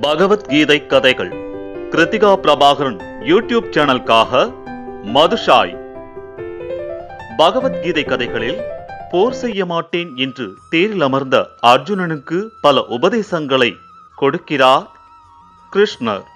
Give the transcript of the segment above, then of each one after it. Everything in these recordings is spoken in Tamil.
பகவத்கீதை கதைகள். கிருத்திகா பிரபாகரன் யூடியூப் சேனலுக்காக மதுஷாய். பகவத்கீதை கதைகளில் போர் செய்ய மாட்டேன் என்று தேரில் அமர்ந்த அர்ஜுனனுக்கு பல உபதேசங்களை கொடுக்கிறார் கிருஷ்ணர்.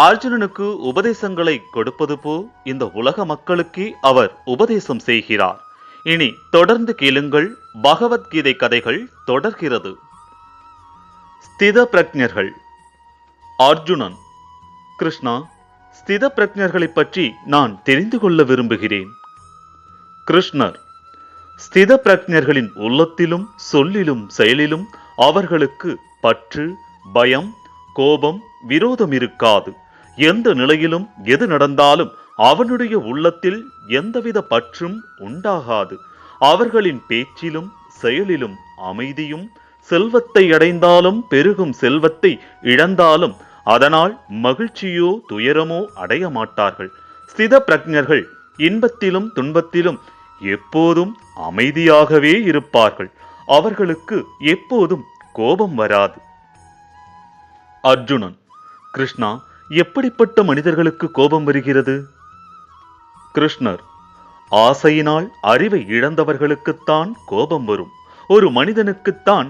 அர்ஜுனனுக்கு உபதேசங்களை கொடுப்பது போல் இந்த உலக மக்களுக்கே அவர் உபதேசம் செய்கிறார். இனி தொடர்ந்து கேளுங்கள் பகவத்கீதை கதைகள் தொடர்கிறது. ஸ்தித பிரஜர்கள் அர்ஜுனன் கிருஷ்ணா ஸ்தித பிரஜர்களை பற்றி நான் தெரிந்து கொள்ள விரும்புகிறேன். கிருஷ்ணர் ஸ்தித பிரஜர்களின் உள்ளத்திலும் சொல்லிலும் செயலிலும் அவர்களுக்கு பற்று பயம் கோபம் விரோதம் இருக்காது. எந்த நிலையிலும் எது நடந்தாலும் அவனுடைய உள்ளத்தில் எந்தவித பற்றும் உண்டாகாது. அவர்களின் பேச்சிலும் செயலிலும் அமைதியும் செல்வத்தை அடைந்தாலும் பெருகும் செல்வத்தை இழந்தாலும் அதனால் மகிழ்ச்சியோ துயரமோ அடைய மாட்டார்கள். ஸ்தித பிரஜர்கள் இன்பத்திலும் துன்பத்திலும் எப்போதும் அமைதியாகவே இருப்பார்கள். அவர்களுக்கு எப்போதும் கோபம் வராது. அர்ஜுனன் கிருஷ்ணா எப்படிப்பட்ட மனிதர்களுக்கு கோபம் வருகிறது? கிருஷ்ணர் ஆசையினால் அறிவை இழந்தவர்களுக்குத்தான் கோபம் வரும். ஒரு மனிதனுக்குத்தான்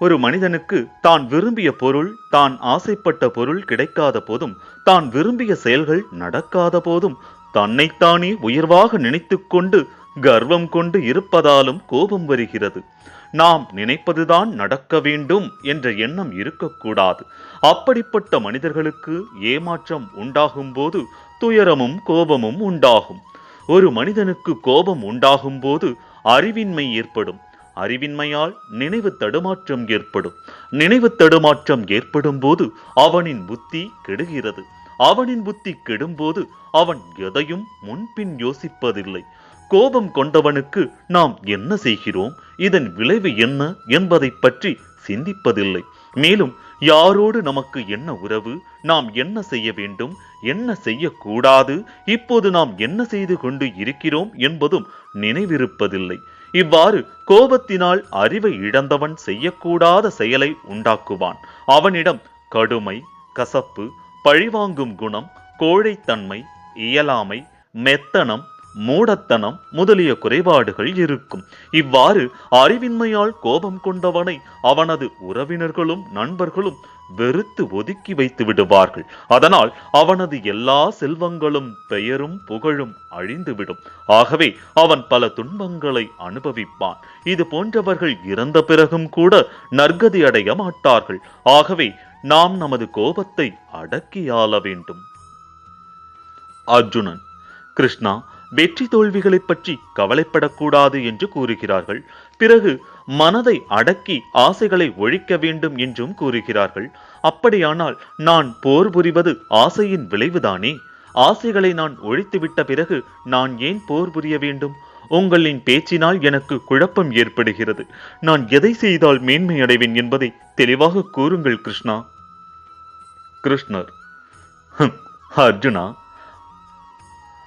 ஒரு மனிதனுக்கு தான் விரும்பிய பொருள் தான் ஆசைப்பட்ட பொருள் கிடைக்காத போதும் தான் விரும்பிய செயல்கள் நடக்காத போதும் தன்னைத்தானே உயர்வாக நினைத்துக்கொண்டு கர்வம் கொண்டு இருப்பதாலும் கோபம் வருகிறது. நாம் நினைப்பதுதான் நடக்க வேண்டும் என்ற எண்ணம் இருக்கக்கூடாது. அப்படிப்பட்ட மனிதர்களுக்கு ஏமாற்றம் உண்டாகும் போது துயரமும் கோபமும் உண்டாகும். ஒரு மனிதனுக்கு கோபம் உண்டாகும் போது அறிவின்மை ஏற்படும். அறிவின்மையால் நினைவு தடுமாற்றம் ஏற்படும். நினைவு தடுமாற்றம் ஏற்படும் போது அவனின் புத்தி கெடுகிறது. அவனின் புத்தி கெடும்போது அவன் எதையும் முன்பின் யோசிப்பதில்லை. கோபம் கொண்டவனுக்கு நாம் என்ன செய்கிறோம்? இதன் விளைவு என்ன என்பதை பற்றி சிந்திப்பதில்லை. மேலும் யாரோடு நமக்கு என்ன உறவு? நாம் என்ன செய்ய வேண்டும்? என்ன செய்யக்கூடாது? இப்போது நாம் என்ன செய்து கொண்டு இருக்கிறோம் என்பதும் நினைவிருப்பதில்லை. இவ்வாறு கோபத்தினால் அறிவை இழந்தவன் செய்யக்கூடாத செயலை உண்டாக்குவான். அவனிடம் கடுமை கசப்பு பழிவாங்கும் குணம் கோழைத்தன்மை இயலாமை மெத்தனம் மூடத்தனம் முதலிய குறைபாடுகள் இருக்கும். இவ்வாறு அறிவின்மையால் கோபம் கொண்டவனை அவனது உறவினர்களும் நண்பர்களும் வெறுத்து ஒதுக்கி வைத்து விடுவார்கள். அதனால் அவனது எல்லா செல்வங்களும் பெயரும் புகழும் அழிந்துவிடும். ஆகவே அவன் பல துன்பங்களை அனுபவிப்பான். இது போன்றவர்கள் இறந்த பிறகும் கூட நற்கதி அடைய மாட்டார்கள். ஆகவே நாம் நமது கோபத்தை அடக்கியாள வேண்டும். அர்ஜுனன் கிருஷ்ணா வெற்றி தோல்விகளைப் பற்றி கவலைப்படக்கூடாது என்று கூறுகிறார்கள். பிறகு மனதை அடக்கி ஆசைகளை ஒழிக்க வேண்டும் என்றும் கூறுகிறார்கள். அப்படியானால் நான் போர் புரிவது ஆசையின் விளைவுதானே? ஆசைகளை நான் ஒழித்துவிட்ட பிறகு நான் ஏன் போர் புரிய வேண்டும்? உங்களின் பேச்சினால் எனக்கு குழப்பம் ஏற்படுகிறது. நான் எதை செய்தால் மேன்மை அடைவேன் என்பதை தெளிவாக கூறுங்கள் கிருஷ்ணா. கிருஷ்ணர். அர்ஜுனா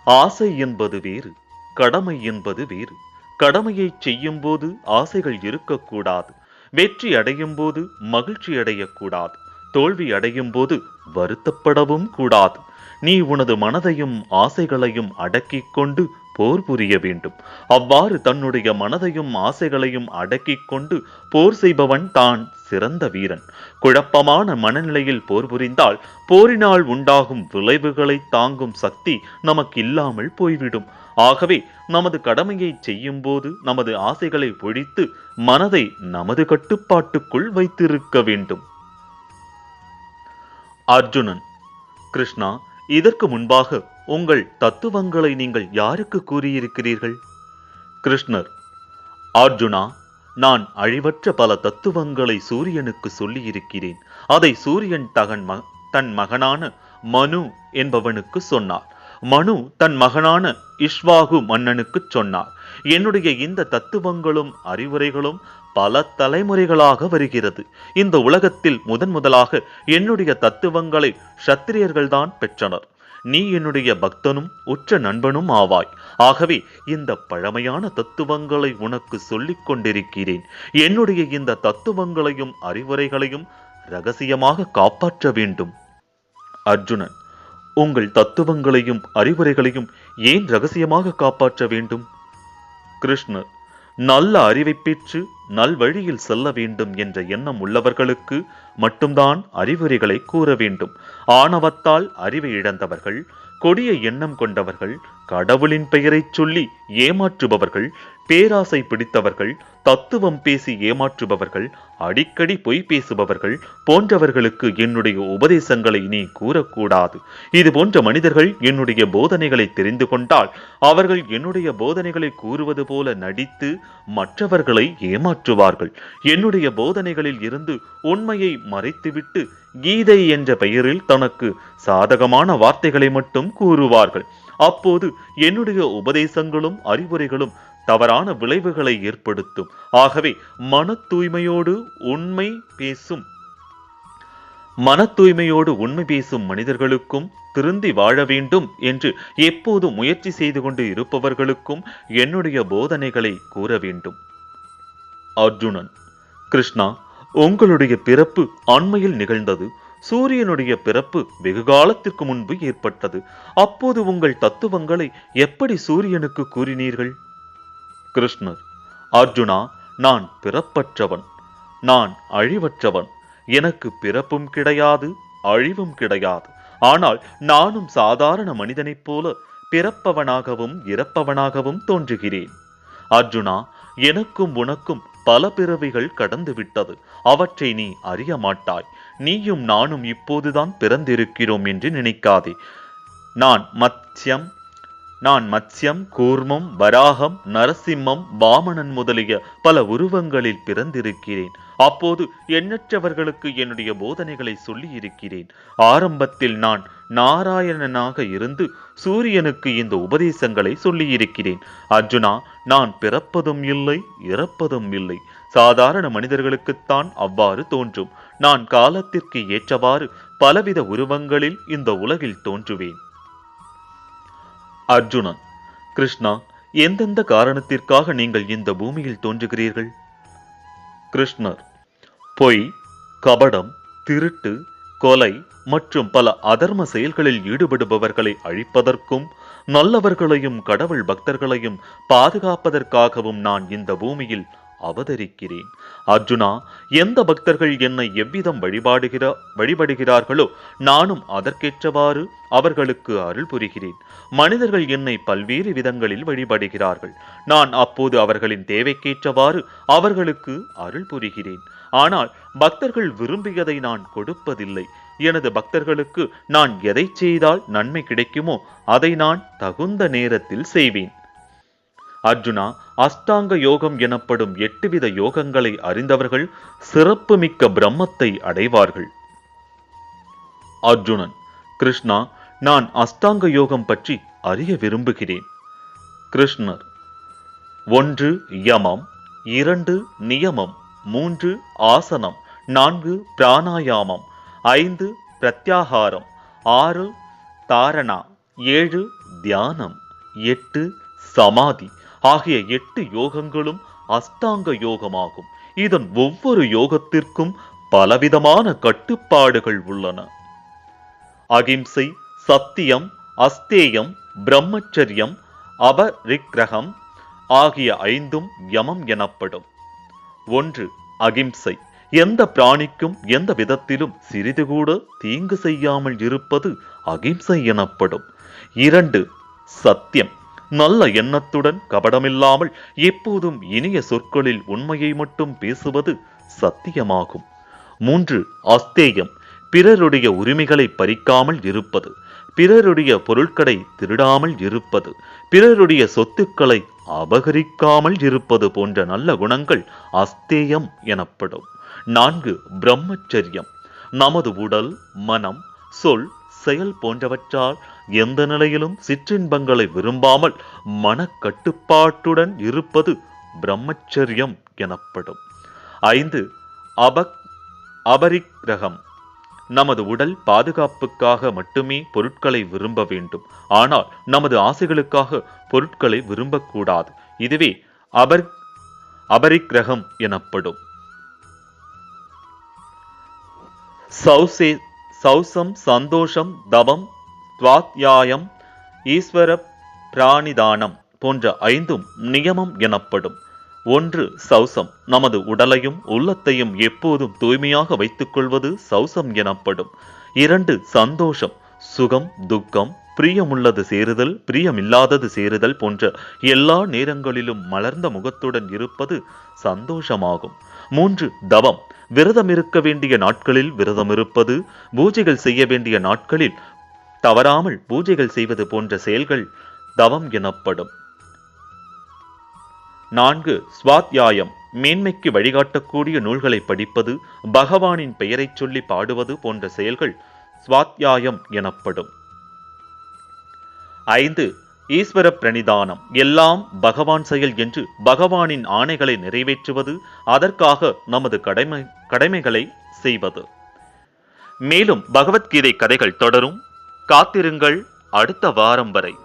ஆசை என்பது வேறு கடமை என்பது வேறு. கடமையை செய்யும் போது ஆசைகள் இருக்கக்கூடாது. வெற்றி அடையும் போது மகிழ்ச்சி அடையக்கூடாது. தோல்வி அடையும் போது வருத்தப்படவும் கூடாது. நீ உனது மனதையும் ஆசைகளையும் அடக்கிக் கொண்டு போர் புரிய வேண்டும். அவ்வாறு தன்னுடைய மனதையும் ஆசைகளையும் அடக்கிக் கொண்டு போர் செய்பவன் தான் சிறந்த வீரன். குழப்பமான மனநிலையில் போர் புரிந்தால் போரினால் உண்டாகும் விளைவுகளை தாங்கும் சக்தி நமக்கு இல்லாமல் போய்விடும். ஆகவே நமது கடமையை செய்யும் போது நமது ஆசைகளை ஒழித்து மனதை நமது கட்டுப்பாட்டுக்குள் வைத்திருக்க வேண்டும். அர்ஜுனன் கிருஷ்ணா இதற்கு முன்பாக உங்கள் தத்துவங்களை நீங்கள் யாருக்கு கூறியிருக்கிறீர்கள்? கிருஷ்ணர் அர்ஜுனா நான் அழிவற்ற பல தத்துவங்களை சூரியனுக்கு சொல்லியிருக்கிறேன். அதை சூரியன் தகன் ம தன் மகனான மனு என்பவனுக்கு சொன்னார். மனு தன் மகனான இஷ்வாகு மன்னனுக்குச் சொன்னார். என்னுடைய இந்த தத்துவங்களும் அறிவுரைகளும் பல தலைமுறைகளாக வருகிறது. இந்த உலகத்தில் முதன் முதலாக என்னுடைய தத்துவங்களை சத்திரியர்கள்தான் பெற்றனர். நீ என்னுடைய பக்தனும் உற்ற நண்பனும் ஆவாய். ஆகவே இந்த பழமையான தத்துவங்களை உனக்கு சொல்லிக் கொண்டிருக்கிறேன். என்னுடைய இந்த தத்துவங்களையும் அறிவுரைகளையும் ரகசியமாக காப்பாற்ற வேண்டும். அர்ஜுனன் உங்கள் தத்துவங்களையும் அறிவுரைகளையும் ஏன் ரகசியமாக காப்பாற்ற வேண்டும்? கிருஷ்ணர் நல்ல அறிவை பெற்று நல்வழியில் செல்ல வேண்டும் என்ற எண்ணம் உள்ளவர்களுக்கு மட்டும்தான் அறிவுரைகளை கூற வேண்டும். ஆணவத்தால் அறிவை இழந்தவர்கள் கொடிய எண்ணம் கொண்டவர்கள் கடவுளின் பெயரைச் சொல்லி ஏமாற்றுபவர்கள் பேராசை பிடித்தவர்கள் தத்துவம் பேசி ஏமாற்றுபவர்கள் அடிக்கடி பொய் பேசுபவர்கள் போன்றவர்களுக்கு என்னுடைய உபதேசங்களை நீ கூறக்கூடாது. இது போன்ற மனிதர்கள் என்னுடைய போதனைகளை தெரிந்து கொண்டால் அவர்கள் என்னுடைய போதனைகளை கூறுவது போல நடித்து மற்றவர்களை ஏமாற்றுவார்கள். என்னுடைய போதனைகளில் இருந்து உண்மையை மறைத்துவிட்டு கீதை என்ற பெயரில் தனக்கு சாதகமான வார்த்தைகளை மட்டும் கூறுவார்கள். அப்போது என்னுடைய உபதேசங்களும் அறிவுரைகளும் தவறான விளைவுகளை ஏற்படுத்தும். ஆகவே மன தூய்மையோடு உண்மை பேசும். மன தூய்மையோடு உண்மை பேசும் மனிதர்களுக்கும் திருந்தி வாழ வேண்டும் என்று எப்போது முயற்சி செய்து கொண்டு இருப்பவர்களுக்கும் என்னுடைய போதனைகளை கூற வேண்டும். அர்ஜுனன் கிருஷ்ணா உங்களுடைய பிறப்பு அண்மையில் நிகழ்ந்தது. சூரியனுடைய பிறப்பு வெகு காலத்திற்கு முன்பு ஏற்பட்டது. அப்போது உங்கள் தத்துவங்களை எப்படி சூரியனுக்கு கூறினீர்கள்? கிருஷ்ணர் அர்ஜுனா நான் பிறப்பற்றவன். நான் அழிவற்றவன். எனக்கு பிறப்பும் கிடையாது அழிவும் கிடையாது. ஆனால் நானும் சாதாரண மனிதனைப் போல பிறப்பவனாகவும் இறப்பவனாகவும் தோன்றுகிறேன். அர்ஜுனா எனக்கும் உனக்கும் பல பிறவிகள் கடந்து விட்டது அவற்றை நீ அறிய மாட்டாய். நீயும் நானும் இப்போதுதான் பிறந்திருக்கிறோம் என்று நினைக்காதே. நான் மத்யம் நான் மத்யம் கூர்மம் வராகம் நரசிம்மம் வாமனன் முதலிய பல உருவங்களில் பிறந்திருக்கிறேன். அப்போது எண்ணற்றவர்களுக்கு என்னுடைய போதனைகளை சொல்லி இருக்கிறேன் ஆரம்பத்தில் நான் நாராயணனாக இருந்து சூரியனுக்கு இந்த உபதேசங்களை சொல்லியிருக்கிறேன். அர்ஜுனா நான் பிறப்பதும் இல்லை இறப்பதும் இல்லை. சாதாரண மனிதர்களுக்குத்தான் அவ்வாறு தோன்றும். நான் காலத்திற்கு ஏற்றவாறு பலவித உருவங்களில் இந்த உலகில் தோன்றுவேன். அர்ஜுனன் கிருஷ்ணா எந்தெந்த காரணத்திற்காக நீங்கள் இந்த பூமியில் தோன்றுகிறீர்கள்? கிருஷ்ணர் பொய் கபடம் திருட்டு கொலை மற்றும் பல அதர்ம செயல்களில் ஈடுபடுபவர்களை அழிப்பதற்கும் நல்லவர்களையும் கடவுள் பக்தர்களையும் பாதுகாப்பதற்காகவும் நான் இந்த பூமியில் அவதரிக்கிறேன். அர்ஜுனா எந்த பக்தர்கள் என்னை எவ்விதம் வழிபாடுகிற வழிபடுகிறார்களோ நானும் அதற்கேற்றவாறு அவர்களுக்கு அருள் புரிகிறேன். மனிதர்கள் என்னை பல்வேறு விதங்களில் வழிபடுகிறார்கள். நான் அப்போது அவர்களின் தேவைக்கேற்றவாறு அவர்களுக்கு அருள் புரிகிறேன். ஆனால் பக்தர்கள் விரும்பியதை நான் கொடுப்பதில்லை. எனது பக்தர்களுக்கு நான் எதை செய்தால் நன்மை கிடைக்குமோ அதை நான் தகுந்த நேரத்தில் செய்வேன். அர்ஜுனா அஷ்டாங்க யோகம் எனப்படும் எட்டுவித யோகங்களை அறிந்தவர்கள் சிறப்புமிக்க பிரம்மத்தை அடைவார்கள். அர்ஜுனன் கிருஷ்ணா நான் அஷ்டாங்க யோகம் பற்றி அறிய விரும்புகிறேன். கிருஷ்ணர் ஒன்று யமம் இரண்டு நியமம் மூன்று ஆசனம் நான்கு பிராணாயாமம் ஐந்து பிரத்யாகாரம் ஆறு தாரணா ஏழு தியானம் எட்டு சமாதி ஆகிய எட்டு யோகங்களும் அஷ்டாங்க யோகமாகும். இதன் ஒவ்வொரு யோகத்திற்கும் பலவிதமான கட்டுப்பாடுகள் உள்ளன. அகிம்சை சத்தியம் அஸ்தேயம் பிரம்மச்சரியம் அபரிக்கிரகம் ஆகிய ஐந்தும் யமம் எனப்படும். ஒன்று அகிம்சை. எந்த பிராணிக்கும் எந்த விதத்திலும் சிறிது கூட தீங்கு செய்யாமல் இருப்பது அகிம்சை எனப்படும். இரண்டு சத்தியம். நல்ல எண்ணத்துடன் கபடமில்லாமல் எப்போதும் இனிய சொற்களில் உண்மையை மட்டும் பேசுவது சத்தியமாகும். மூன்று அஸ்தேயம். பிறருடைய உரிமைகளை பறிக்காமல் இருப்பது. பிறருடைய பொருட்களை திருடாமல் இருப்பது. பிறருடைய சொத்துக்களை அபகரிக்காமல் இருப்பது போன்ற நல்ல குணங்கள் அஸ்தேயம் எனப்படும். நான்கு பிரம்மச்சரியம். நமது உடல் மனம் சொல் செயல் போன்றவற்றால் எந்த நிலையிலும் சிற்றின்பங்களை விரும்பாமல் மனக்கட்டுப்பாட்டுடன் இருப்பது பிரம்மச்சரியம் எனப்படும். ஐந்து அபக் அபரிக்கிரகம். நமது உடல் பாதுகாப்புக்காக மட்டுமே பொருட்களை விரும்ப வேண்டும். ஆனால் நமது ஆசைகளுக்காக பொருட்களை விரும்பக்கூடாது. இதுவே அபர் அபரிக்கிரகம் எனப்படும். சௌசே சௌசம் சந்தோஷம் தவம் ஸ்வாத்யாயம் ஈஸ்வர பிராணிதானம் போன்ற ஐந்தும் நியமம் எனப்படும். ஒன்று சௌசம். நமது உடலையும் உள்ளத்தையும் எப்போதும் தூய்மையாக வைத்துக் கொள்வது சௌசம் எனப்படும். இரண்டு சந்தோஷம். சுகம் துக்கம் பிரியமுள்ளது சேருதல் பிரியமில்லாதது சேருதல் போன்ற எல்லா நேரங்களிலும் மலர்ந்த முகத்துடன் இருப்பது சந்தோஷமாகும். மூன்று தவம். விரதம் இருக்க வேண்டிய நாட்களில் விரதம் இருப்பது பூஜைகள் செய்ய வேண்டிய நாட்களில் தவறாமல் பூஜைகள் செய்வது போன்ற செயல்கள் தவம் எனப்படும். நான்கு ஸ்வாத்யாயம் மேன்மைக்கு வழிகாட்டக்கூடிய நூல்களை படிப்பது பகவானின் பெயரைச் சொல்லி பாடுவது போன்ற செயல்கள் ஸ்வாத்யாயம் எனப்படும். ஐந்து ஈஸ்வர பிரணிதானம். எல்லாம் பகவான் செயல் என்று பகவானின் ஆணைகளை நிறைவேற்றுவது அதற்காக நமது கடமை கடமைகளை செய்வது. மேலும் பகவத்கீதை கதைகள் தொடரும். காத்திருங்கள் அடுத்த வாரம் வரை.